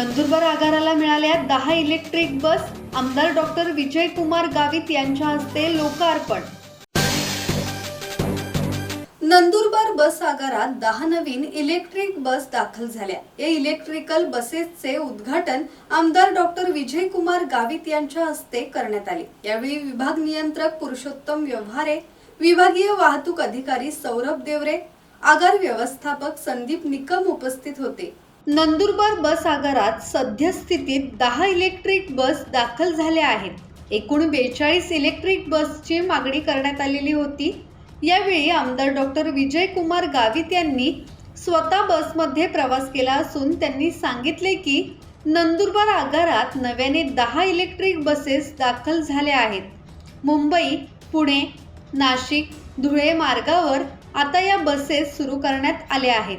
नंदुरबार आगाराला मिळाल्या दहा electric bus आमदार डॉक्टर विजय कुमार गावित यांच्या हस्ते लोकार्पण. नंदुरबार बस आगारात दहा नवीन इलेक्ट्रिक बस दाखल झाल्या. या इलेक्ट्रिकल बसेसचे उद्घाटन आमदार डॉक्टर विजय कुमार गावित यांच्या हस्ते करण्यात आले. यावेळी विभाग नियंत्रक पुरुषोत्तम व्यवहारे विभागीय वाहतूक अधिकारी सौरभ देवरे आगार व्यवस्थापक संदीप निकम उपस्थित होते. नंदुरबार बस आगारात सद्यस्थितीत दहा इलेक्ट्रिक बस दाखल झाल्या आहेत. एकूण बेचाळीस इलेक्ट्रिक बसची मागणी करण्यात आलेली होती. यावेळी आमदार डॉक्टर विजय कुमार गावित यांनी स्वतः बसमध्ये प्रवास केला असून त्यांनी सांगितले की नंदुरबार आगारात नव्याने दहा इलेक्ट्रिक बसेस दाखल झाल्या आहेत. मुंबई पुणे नाशिक धुळे मार्गावर आता या बसेस सुरू करण्यात आल्या आहेत.